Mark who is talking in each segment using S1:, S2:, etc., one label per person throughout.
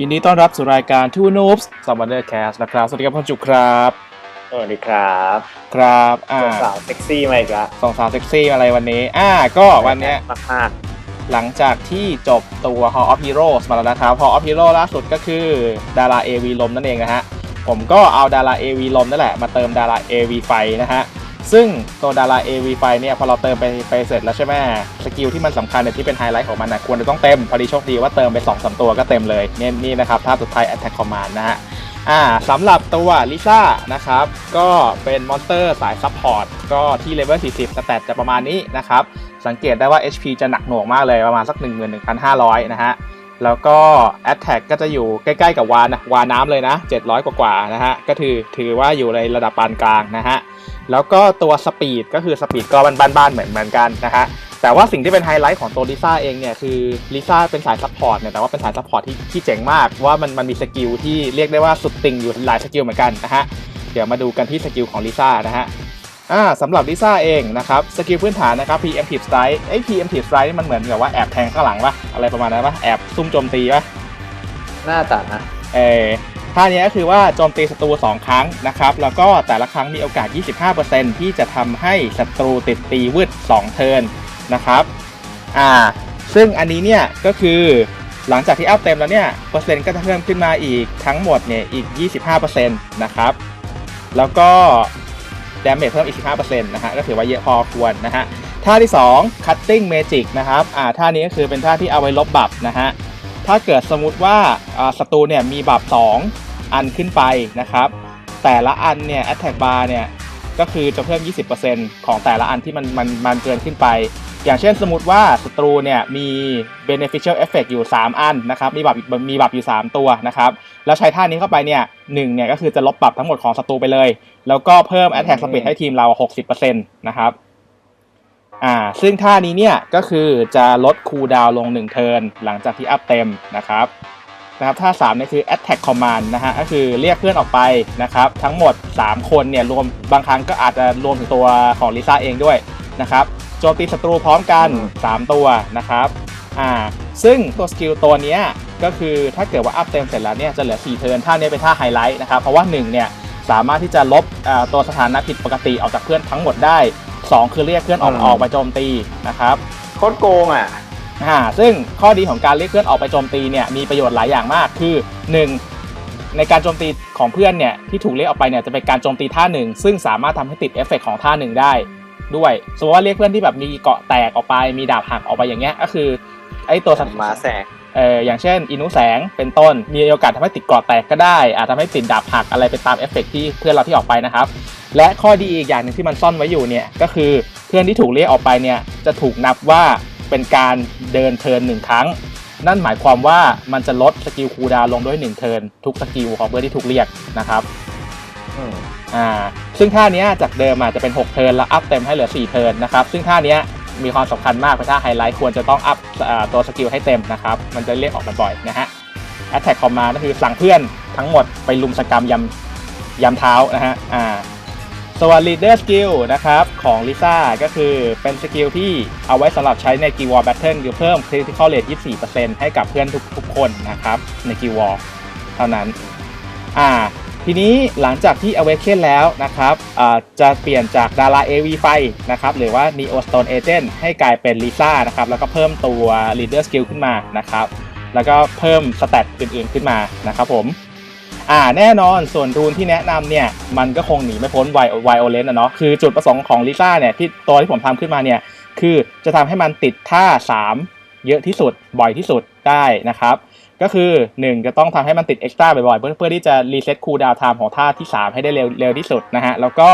S1: ยินดีต้อนรับสู่รายการ Two Noobs สมบัติแคสนะครับ สวัสดีครับพ่อจุกครับ
S2: สวัสดีครับ
S1: ครับอ่า
S2: สาวๆเซ็กซี่มาอีกแล้ว
S1: สองสาวเซ็กซี่อะไรวันนี้ อ่า ก็วันเนี้ย
S2: มาก
S1: หลังจากที่จบตัว Hall of Heroes มาแล้วนะครับ Hall of Hero ล่าสุดก็คือดารา AV ลมนั่นเองนะฮะ ผมก็เอาดารา AV ลมนั่นแหละมาเติมดารา AV ไฟนะฮะ ซึ่งตัวดารา AV ไฟเนี่ยพอเราเติมไปไปเสร็จแล้วใช่ไหมสกิลที่มันสำคัญเนี่ยที่เป็นไฮไลท์ของมันนะควรจะต้องเต็ม พอดีโชคดีว่าเติมไป2อสตัวก็เต็มเลยเนี่ยนี่นะครับภาพสุดท้าย Attack Command นะฮะอ่าสำหรับตัวลิซ่านะครับ ก็เป็นมอนสเตอร์สายซัพพอร์ตก็ที่เลเวล 40สแตทจะประมาณนี้นะครับ สังเกตได้ว่า HP จะหนักหน่วงมากเลยประมาณสัก 11,500 นะฮะ แล้วก็ Attack ก็จะอยู่ใกล้ๆกับวานนะวาน้ำเลยนะ 700 กว่าๆนะฮะ ก็ถือถือว่าอยู่ในระดับปานกลางนะฮะ แล้วก็ตัวสปีดก็คือสปีดก็บ้านๆเหมือนเหมือนกันนะฮะแต่ว่าสิ่งที่เป็นไฮไลท์ของตัวลิซ่าเองเนี่ยคือลิซ่าเป็นสายซัพพอร์ตเนี่ยแต่ว่าเป็นสายซัพพอร์ตที่ที่เจ๋งมาก ว่ามันมันมีสกิลที่เรียกได้ว่าสุดติงอยู่หลายสกิลเหมือนกันนะฮะเดี๋ยวมาดูกันที่สกิลของลิซ่านะฮะอ่าสำหรับลิซ่าเองนะครับสกิลพื้นฐานนะครับ preemptive strike ไอ้ preemptive strike นี่มันเหมือนกับว่าแอบแทงข้างหลังปะอะไรประมาณนั้นปะแอบซุ่มโจมตีปะ
S2: ๆหน้าตานะ
S1: เออ ท่านี้ก็คือว่าโจมตีศัตรู 2 ครั้งนะครับ แล้วก็แต่ละครั้งมีโอกาส 25%ที่จะทำให้ศัตรูติดตีวืด2 เทิร์นนะครับ อ่า ซึ่งอันนี้เนี่ยก็คือหลังจากที่อัพเต็มแล้วเนี่ยเปอร์เซ็นต์ก็จะเพิ่มขึ้นมาอีกทั้งหมดเนี่ยอีก 25%นะครับ แล้วก็ดาเมจเพิ่มอีก 15%นะฮะก็ถือว่าเยอะพอควรนะฮะท่าที่ 2 cutting magic นะครับอ่าท่านี้ก็คือเป็นท่าที่เอาไว้ลบบัฟนะฮะ ถ้าเกิดสมมติว่าศัตรูเนี่ยมีบัฟ2อันขึ้นไปนะครับ แต่ละอันเนี่ย attack bar เนี่ยก็คือจะเพิ่ม 20%ของแต่ละอันที่มันมันมันเกินขึ้นไป อย่างเช่นสมมติว่าศัตรูเนี่ยมี beneficial effect อยู่ 3 อันนะครับมีบัฟมีบัฟอยู่ 3 ตัวนะครับแล้วใช้ท่านี้เข้าไปเนี่ยหนึ่งเนี่ยก็คือจะลบบัฟทั้งหมดของศัตรูไปเลย แล้วก็เพิ่ม attack speed ให้ทีมเรา 60%นะครับ อ่าซึ่งท่านี้เนี่ยก็คือจะลดคูลดาวน์ลง 1 เทิร์นหลังจากที่อัพเต็มนะครับนะครับท่า3เนี่ยคือ attack command นะฮะก็คือเรียกเพื่อนออกไปนะครับทั้งหมด 3 คนเนี่ยรวมบางครั้งก็อาจจะรวมถึงตัวของลิซ่าเองด้วยนะครับโจมตีศัตรูพร้อมกัน 3 ตัวนะครับอ่าซึ่งตัวสกิลตัวเนี้ยก็คือถ้าเกิดว่าอัพเต็มเสร็จแล้วเนี่ยจะเหลือ 4 เทิร์นท่านี้เป็นท่าไฮไลท์นะครับเพราะว่า 1 เนี่ยสามารถที่จะลบอ่าตัวสถานะผิดปกติออกจากเพื่อนทั้งหมดได้ 2 คือเรียกเพื่อนออก
S2: อืม
S1: ออกไปโจมตีนะครับ
S2: โคตรโกงอะ
S1: อ่าซึ่งข้อดีของการเรียกเพื่อนออกไปโจมตีเนี่ยมีประโยชน์หลายอย่างมากคือ 1. ในการโจมตีของเพื่อนเนี่ยที่ถูกเรียกออกไปเนี่ยจะเป็นการโจมตีท่าหนึ่งซึ่งสามารถทำให้ติดเอฟเฟกต์ของท่าหนึ่งได้ด้วยสมมติว่าเรียกเพื่อนที่แบบมีเกาะแตกออกไป มีดาบหักออกไปอย่างเงี้ยก็คือไอ้ตัวสัตว์
S2: มาแสง
S1: เอออย่างเช่นอินุแสงเป็นต้นมีโอกาสทำให้ติดเกราะแตกก็ได้อาจทำให้ติดดาบหักอะไรไปตามเอฟเฟกต์ที่เพื่อนเราที่ออกไปนะครับ และข้อดีอีกอย่างหนึ่งที่มันซ่อนไว้อยู่เนี่ยก็คือเพื่อนที่ถูกเรียกออกไปเนี่ยจะถูกนับว่าเป็นการเดินเทิร์นหนึ่งครั้ง นั่นหมายความว่ามันจะลดสกิลคูลดาวน์ลงด้วย1เทิร์นทุกสกิลของเพื่อนที่ถูกเรียกนะครับ
S2: อืม
S1: อ่าซึ่งท่าเนี้ยจากเดิมอาจจะเป็น 6 เทิร์นแล้วอัพเต็มให้เหลือ 4 เทิร์นนะครับซึ่งท่าเนี้ยมีความสำคัญมากเป็นท่าไฮไลท์ควรจะต้องอัพอ่าตัวสกิลให้เต็มนะครับมันจะเรียกออกมาบ่อยนะฮะ Attack Command ก็คือสั่งเพื่อนทั้งหมดไปลุมสกรรมยำยำเท้านะฮะอ่า ส่วน Leader Skill นะครับของลิซ่าก็คือเป็นสกิลที่เอาไว้สำหรับใช้ใน Guild War Battle คือเพิ่ม Critical Rate 24%ให้กับเพื่อนทุกทุกคนนะครับใน Guild War เท่านั้นอ่าทีนี้หลังจากที่ Awaken แล้วนะครับจะเปลี่ยนจากดารา AV ไฟนะครับหรือว่า Neo Stone Agent ให้กลายเป็น Lisa นะครับแล้วก็เพิ่มตัว Leader Skill ขึ้นมานะครับแล้วก็เพิ่มสเตตอื่นๆขึ้นมานะครับผม อ่าแน่นอนส่วนรูนที่แนะนำเนี่ยมันก็คงหนีไม่พ้น Violence นะเนาะคือจุดประสงค์ของลิซ่าเนี่ยที่ตัวที่ผมทำขึ้นมาเนี่ยคือจะทำให้มันติดท่า 3 เยอะที่สุดบ่อยที่สุดได้นะครับ ก็คือ 1 จะต้องทำให้มันติดเอ็กซ์ตร้าบ่อยๆ เพื่อเพื่อที่จะรีเซ็ตคูลดาวน์ไทม์ของท่าที่ 3 ให้ได้เร็วเร็วที่สุดนะฮะแล้วก็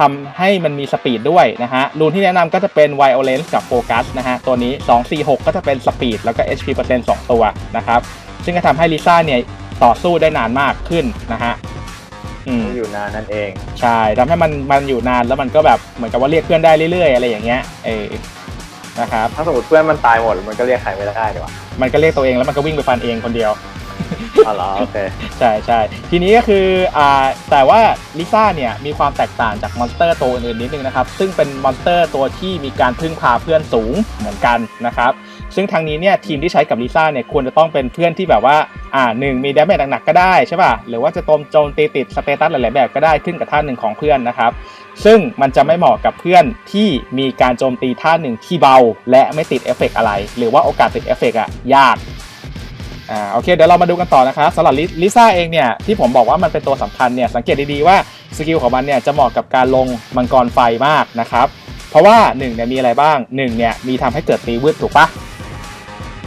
S1: ทำให้มันมีสปีดด้วยนะฮะ รูนที่แนะนำก็จะเป็น Violence กับโฟกัสนะฮะ ตัวนี้ 2 4 6 ก็จะเป็นสปีดแล้วก็ HP เปอร์เซ็นต์2ตัวนะครับ ซึ่งก็ทำให้ลิซ่าเนี่ยต่อสู้ได้นานมากขึ้นนะฮะอืม
S2: อยู่นานนั่นเอง
S1: ใช่ทำให้มันมันอยู่นานแล้วมันก็แบบเหมือนกับว่าเรียกเพื่อนได้เรื่อยๆ อะไรอย่างเงี้ยเออนะครับ
S2: ถ้าสมมติเพื่อนมันตายหมดมันก็เรียกใครไม่ได้ดีกว่า
S1: มันก็เรียกตัวเองแล้วมันก็วิ่งไปฟันเองคนเดียว
S2: อ๋อเหรอโอเค
S1: ใช่ใช่ทีนี้ก็คืออ่าแต่ว่าลิซ่าเนี่ยมีความแตกต่างจากมอนสเตอร์ตัวอื่นๆนิดนึงนะครับ ซึ่งเป็นมอนสเตอร์ตัวที่มีการพึ่งพาเพื่อนสูงเหมือนกันนะครับ ซึ่งทางนี้เนี่ยทีมที่ใช้กับลิซ่าเนี่ยควรจะต้องเป็นเพื่อนที่แบบว่าอ่าหนึ่งมีดาเมจหนักๆก็ได้ใช่ป่ะหรือว่าจะโจมโจมตีติดสเตตัสหลายๆแบบก็ได้ขึ้นกับท่าหนึ่งของเพื่อนนะครับซึ่งมันจะไม่เหมาะกับเพื่อนที่มีการโจมตีท่าหนึ่งที่เบา และไม่ติดเอฟเฟกต์อะไร หรือว่าโอกาสติดเอฟเฟกต์อะยาก อ่าโอเคเดี๋ยวเรามาดูกันต่อนะครับสำหรับลิซ่าเองเนี่ยที่ผมบอกว่ามันเป็นตัวสำคัญเนี่ยสังเกตดีๆว่าสกิลของมันเนี่ยจะเหมาะกับการลงมังกรไฟมากนะครับเพราะว่า1เนี่ยมีอะไรบ้าง1เนี่ยมีทำให้เกิดตีวืดถูกปะ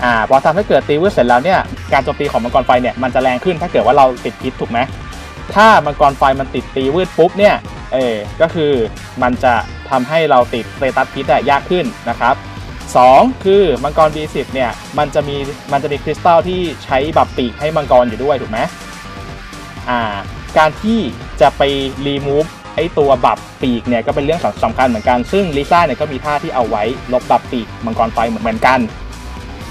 S1: อ่าพอทำให้เกิดตีวืดเสร็จแล้วเนี่ยการโจมตีของมังกรไฟเนี่ยมันจะแรงขึ้นถ้าเกิดว่าเราติดพิษถูกไหมถ้ามังกรไฟมันติดตีวืดปุ๊บเนี่ยเออก็คือมันจะทำให้เราติดสเตตัสพิษอะยากขึ้นนะครับ สองคือมังกร B10 เนี่ยมันจะมีมันจะมีคริสตัลที่ใช้บับปีกให้มังกรอยู่ด้วยถูกไหมอ่าการที่จะไปรีมูฟไอตัวบับปีกเนี่ยก็เป็นเรื่องสำคัญเหมือนกัน ซึ่งลิซ่าเนี่ยก็มีท่าที่เอาไว้ลบบับปีกมังกรไฟเหมือนเหมือนกัน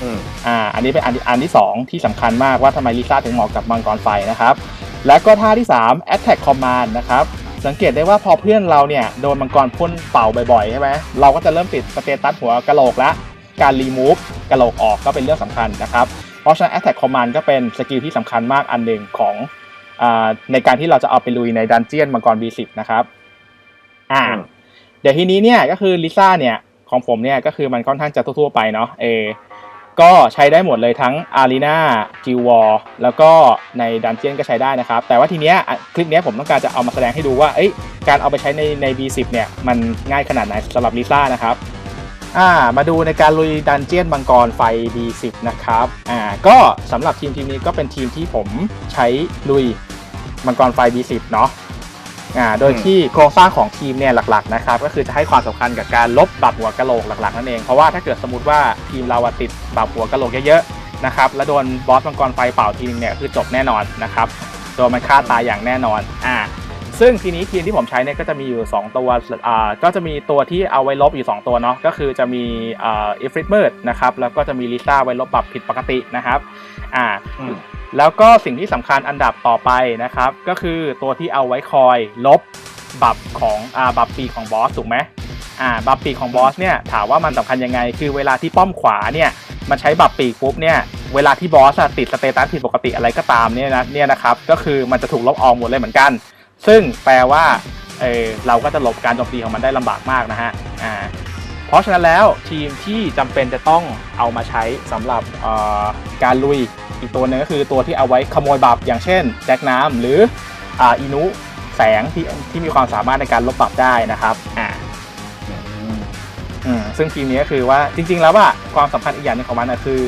S2: อืม
S1: อ่าอันนี้เป็นอันที่อันที่ 2 ที่สำคัญมากว่าทำไมลิซ่าถึงเหมาะกับมังกรไฟนะครับ แล้วก็ท่าที่ 3 Attack Command นะครับ สังเกตได้ว่าพอเพื่อนเราเนี่ยโดนมังกรพ่นเป่าบ่อยๆใช่ไหมเราก็จะเริ่มติดสเตตัสหัวกะโหลกละการรีมูฟกะโหลกออกก็เป็นเรื่องสำคัญนะครับ เพราะฉะนั้น Attack Command ก็เป็นสกิลที่สำคัญมากอันหนึ่งของอาในการที่เราจะเอาไปลุยในดันเจียนมังกร B10 นะครับอ่า
S2: อืม
S1: เดี๋ยวทีนี้เนี่ยก็คือลิซ่าเนี่ยของผมเนี่ยก็คือมันค่อนข้างจะทั่วๆไปเนาะเออ ก็ใช้ได้หมดเลยทั้งอารีนากิววอลแล้วก็ในดันเจียนก็ใช้ได้นะครับ แต่ว่าทีเนี้ยคลิปเนี้ยผมต้องการจะเอามาแสดงให้ดูว่าเอ้ยการเอาไปใช้ในใน B10 เนี่ยมันง่ายขนาดไหนสำหรับลิซ่านะครับอ่ามาดูในการลุยดันเจียนมังกรไฟ D10 นะครับอ่าก็สำหรับทีมทีมนี้ก็เป็นทีมที่ผมใช้ลุยมังกรไฟ D10 เนาะ อ่าโดย
S2: อืม
S1: ที่โครงสร้างของทีมเนี่ยหลักๆนะครับก็คือจะให้ความสำคัญกับการลบบับหัวกะโหลกหลักๆนั่นเองเพราะว่าถ้าเกิดสมมติว่าทีมเราอะติดบับหัวกะโหลกเยอะๆนะครับแล้วโดนบอสมังกรไฟเป่าทีนึงเนี่ยคือจบแน่นอนนะครับโดนมันฆ่าตายอย่างแน่นอนอ่าซึ่งทีนี้ทีมที่ผมใช้เนี่ยก็จะมีอยู่ 2 ตัวอ่าก็จะมีตัวที่เอาไว้ลบอยู่ 2 ตัวเนาะก็คือจะมีอ่าอิฟริตเมิร์ดนะครับแล้วก็จะมีลิซ่าไว้ลบปรับผิดปกตินะครับอ่า
S2: อืม
S1: แล้วก็สิ่งที่สำคัญอันดับต่อไปนะครับ ก็คือตัวที่เอาไว้คอยลบบับของอ่าบับปีของบอสถูกไหมอ่าบับปีของบอสเนี่ยถามว่ามันสำคัญยังไง คือเวลาที่ป้อมขวาเนี่ยมันใช้บับปีปุ๊บเนี่ยเวลาที่บอสติดสเตตัสผิดปกติอะไรก็ตามเนี่ยนะเนี่ยนะครับก็คือมันจะถูกลบออกหมดเลยเหมือนกัน ซึ่งแปลว่าเออเราก็จะหลบการโจมตีของมันได้ลำบากมากนะฮะอ่าเพราะฉะนั้นแล้วทีมที่จำเป็นจะต้องเอามาใช้สำหรับการลุย อีกตัวหนึงก็คือตัวที่เอาไว้ขโมยบับอย่างเช่นแจ็คน้ำหรืออ่าอินุแสงที่ที่มีความสามารถในการลบบับได้นะครับอ่า
S2: อืม
S1: อืมซึ่งทีมนี้ก็คือว่าจริง ๆ แล้วว่าความสำคัญอีกอย่างหนึงของมันนะคือ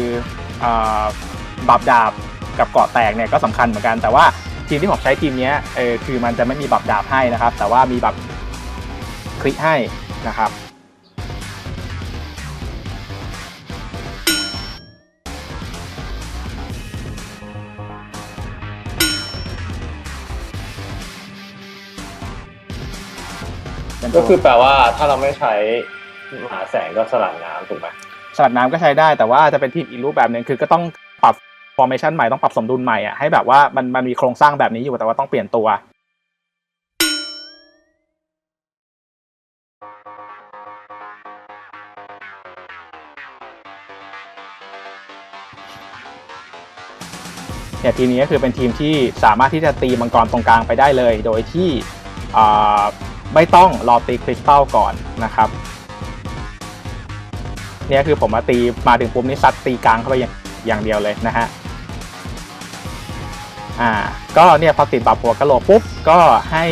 S1: อาบับดาบกับเกาะแตกเนี่ยก็สำคัญเหมือนกันแต่ว่าทีมที่ผมใช้ทีมเนี้ยเออคือมันจะไม่มีบับดาบให้นะครับ แต่ว่ามีบับคลิกให้นะครับ
S2: ก็คือแปลว่าถ้าเราไม่ใช้มหาแสงก็สลัดน้ำถูกไหม
S1: สลัดน้ำก็ใช้ได้แต่ว่าจะเป็นทีมอีกรูปแบบหนึ่งคือก็ต้องปรับ formation ใหม่ต้องปรับสมดุลใหม่อะให้แบบว่ามันมันมีโครงสร้างแบบนี้อยู่แต่ว่าต้องเปลี่ยนตัว เนี่ยทีมนี้ก็คือเป็นทีมที่สามารถที่จะตีมังกรตรงกลางไปได้เลย โดยที่อ่า ไม่ต้องรอตีคริสตัลก่อนนะครับเนี่ยคือผมมาตีมาถึงปุ๊บนี่ซัดตีกลางเข้าไปอย่างางเดียวเลยนะฮะอ่าก็เนี่ยพอติดบับหัวกระโหลกปุ๊บก็ให้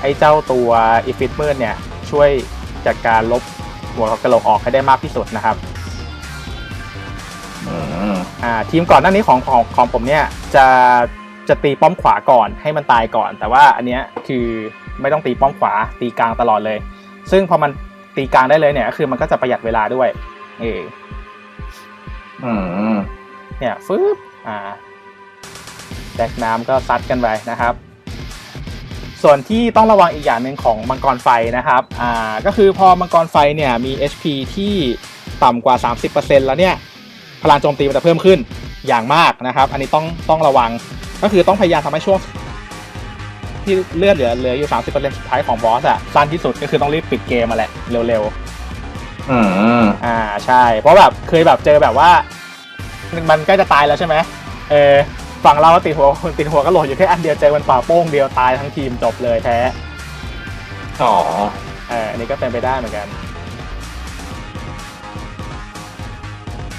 S1: ไอ้เจ้าตัวอีฟิตเมอร์เนี่ยช่วยจัดการลบหัวกระโหลกออกให้ได้มากที่สุดนะครับ
S2: อ่า
S1: ทีมก่อนหน้านี้ของของของผมเนี่ยจะจะตีป้อมขวาก่อนให้มันตายก่อน แต่ว่าอันเนี้ยคือ ไม่ต้องตีป้อมขวาตีกลางตลอดเลย ซึ่งพอมันตีกลางได้เลยเนี่ยก็คือมันก็จะประหยัดเวลาด้วยเออ
S2: อืม
S1: เนี่ยฟึบอ่าแดกน้ำก็ซัดกันไปนะครับ ส่วนที่ต้องระวังอีกอย่างหนึ่งของมังกรไฟนะครับอ่าก็คือพอมังกรไฟเนี่ยมี HP ที่ต่ำกว่า 30%แล้วเนี่ย พลังโจมตีมันจะเพิ่มขึ้นอย่างมากนะครับ อันนี้ต้องต้องระวังก็คือต้องพยายามทำให้ช่วง ที่เลือดเหลือเหลืออยู่30%สุดท้ายของบอสอะสั้นที่สุดก็คือต้องรีบปิดเกมมาแหละเร็วๆ
S2: อืม
S1: อ่าใช่ เพราะแบบเคยแบบเจอแบบว่า มันใกล้จะตายแล้วใช่ไหมเออฝั่งเราติดหัวติดหัวก็โหลดอยู่แค่อันเดียวเจอมันป่าโป้งเดียวตายทั้งทีมจบเลยแท้
S2: อ๋อ
S1: เอออันนี้ก็เป็นไปได้เหมือนกัน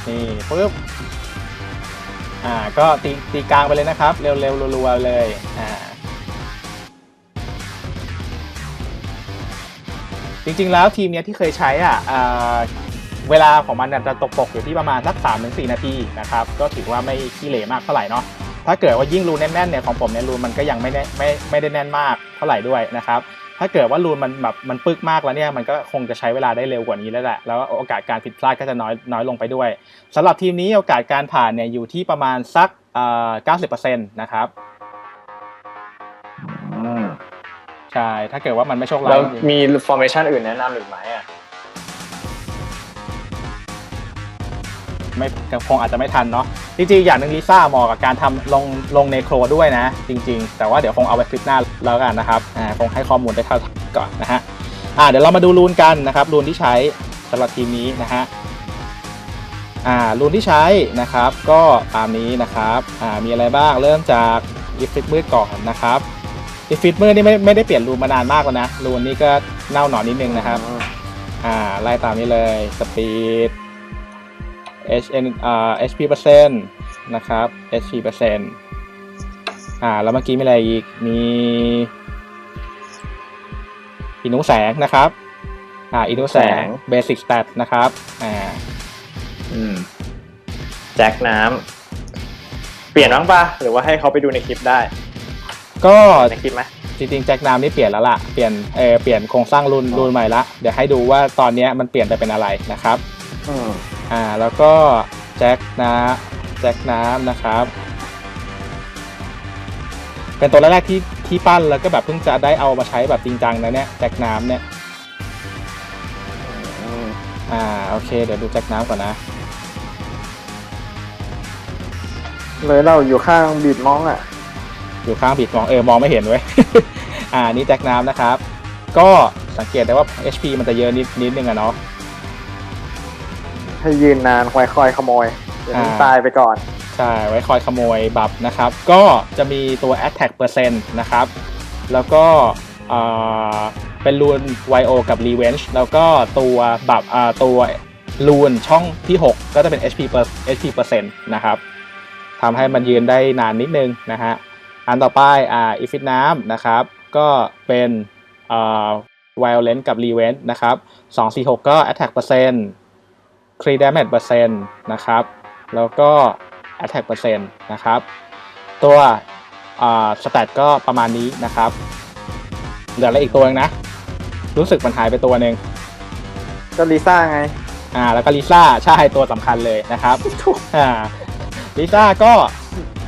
S1: นี่ปึ๊บอ่า ก็ตีตีกลางไปเลยนะครับ เร็วๆรัวๆเลย อ่า จริง ๆ แล้วทีมเนี้ยที่เคยใช้อะอ่าเวลาของมันเนี่ยจะตกปกอยู่ที่ประมาณสัก3ามถึงสี่นาทีนะครับ ก็ถือว่าไม่ขี้เหร่มากเท่าไหร่เนาะถ้าเกิดว่ายิ่งรูนแน่นๆเนี่ยของผมเนี่ยรูนมันก็ยังไม่ได้ไม่ไม่ได้แน่นมากเท่าไหร่ด้วยนะครับถ้าเกิดว่ารูนมันแบบมันปึกมากแล้วเนี่ยมันก็คงจะใช้เวลาได้เร็วกว่านี้แล้วแหละแล้วโอกาสการผิดพลาดก็จะน้อยน้อยลงไปด้วยสำหรับทีมนี้โอกาสการผ่านเนี่ยอยู่ที่ประมาณสักเอ่อ90%นะครับ ใช่ ถ้าเกิดว่ามันไม่โชคร้า
S2: แล้
S1: ยวจริงๆ
S2: มี formation อื่นแนะนำอีกไหมอะ
S1: ไม่คงอาจจะไม่ทันเนาะจริงๆ อย่างหนึ่งลิซ่าเหมาะกับการทำลงลงในโครด้วยนะ จริง ๆ แต่ว่าเดี๋ยวคงเอาไว้คลิปหน้าแล้วกันนะครับอ่าคงให้ข้อมูลได้เท่าก่อนนะฮะอ่าเดี๋ยวเรามาดูรูนกันนะครับรูนที่ใช้สำหรับทีมนี้นะฮะอ่ารูนที่ใช้นะครับ ก็ตามนี้นะครับอ่ามีอะไรบ้างเริ่มจากอีฟิตมืดก่อนนะครับ อีฟิตมืดนี่ไม่ไม่ได้เปลี่ยนรูนมานานมากแล้วนะ รูนนี่ก็เน่าหนอนนิดนึงนะครับ อ่าไล่ตามนี้เลยสปีด HN อ่า HP เปอร์เซ็นต์นะครับ HP เปอร์เซ็นต์อ่าแล้วเมื่อกี้มีอะไรอีก มีอินุแสงนะครับ อ่าอินุแสง Basic Stat นะครับอ่า
S2: อืมแจ็คน้ำเปลี่ยนบ้างปะหรือว่าให้เขาไปดูในคลิปได้
S1: ก็
S2: ในคลิปไหม
S1: จริงๆแจ็คน้ำนี่เปลี่ยนแล้วล่ะ เปลี่ยนเออเปลี่ยนโครงสร้างรุ่น
S2: อ๋อ
S1: รุ่นใหม่ละ เดี๋ยวให้ดูว่าตอนเนี้ยมันเปลี่ยนไปเป็นอะไรนะครับ
S2: อืม
S1: อ่าแล้วก็แจ็คน้ำแจ็คน้ำนะครับ เป็นตัวแรกๆที่ที่ปั้นแล้วก็แบบเพิ่งจะได้เอามาใช้แบบจริงจังนะเนี่ยแจ็คน้ำเนี่ย
S2: อืม
S1: อ่าโอเค เดี๋ยวดูแจ็คน้ำก่อนนะ
S3: เลยเราอยู่ข้างบีดมองอะ
S1: อยู่ข้างบิดมองเออมองไม่เห็นเว้ยอ่านี่แจ็คน้ำนะครับ ก็สังเกตได้ว่า HP มันจะเยอะนิดนิดนึงอะเนาะ
S3: ให้ยืนนานคอยคอยๆขโมยเดี๋ยวมัน
S1: อ่า
S3: ตายไปก่อน
S1: ใช่ ไว้คอยขโมยบัฟนะครับ ก็จะมีตัว attack percent นะครับ แล้วก็อ่าเป็นรูน YO กับ revenge แล้วก็ตัวบัฟอ่าตัวรูนช่องที่ 6 ก็จะเป็น HP per HP เปอร์เซ็นต์นะครับทำให้มันยืนได้นานนิดนึงนะฮะ อันต่อไปอ่า if it น้ำนะครับ ก็เป็นอ่า violence กับ revenge นะครับ246 ก็ attack เปอร์เซ็นต์ crit damage เปอร์เซ็นต์นะครับ แล้วก็ attack เปอร์เซ็นต์นะครับ ตัวสแตทก็ประมาณนี้นะครับเดี๋ยวอะไรอีกตัวหนึงนะ รู้สึกมันหายไปตัวหนึ่ง
S3: ก็ลิซ่าไง
S1: อ่า แล้วก็ลิซ่าใช่ตัวสำคัญเลยนะครับ อ่าลิซ่าก็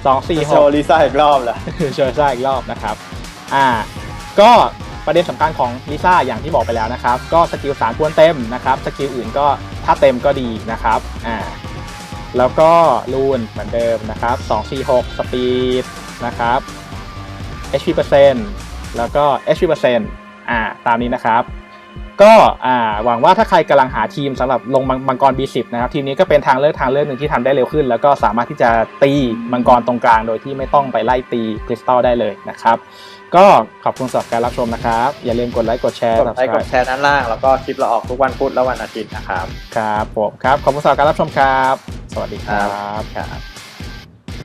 S1: สองสี่ห
S2: โช
S1: ก
S2: ว์ลิซ่าอีกรอบเหรอ
S1: โชว์ซ่าอีกรอบนะครับอ่าก็ประเด็นสำคัญของลิซ่าอย่างที่บอกไปแล้วนะครับ ก็สกิลสามควรเต็มนะครับสกิลอื่นก็ถ้าเต็มก็ดีนะครับอ่าแล้วก็รูนเหมือนเดิมนะครับ246สปีดนะครับ HP เปอร์เซ็นต์แล้วก็ HP เปอร์เซ็นต์อ่าตามนี้นะครับ ก็อ่าหวังว่าถ้าใครกำลังหาทีมสำหรับลงมังมังกร B10 นะครับทีมนี้ก็เป็นทางเลือกทางเลือกหนึ่งที่ทำได้เร็วขึ้น แล้วก็สามารถที่จะตีมังกรตรงกลางโดยที่ไม่ต้องไปไล่ตีคริสตัลได้เลยนะครับ ก็ขอบคุณสำหรับการรับชมนะครับ อย่าลืมกดไลค์กดแชร์
S2: กดไลค์กด
S1: subscribe
S2: แชร์ด้านล่าง แล้วก็คลิปเราออกทุกวันพุธและวันอาทิตย์นะครับ
S1: ครับผมครับขอบคุณสำหรับการรับชมครับ สวัสดีครับ
S2: ครับ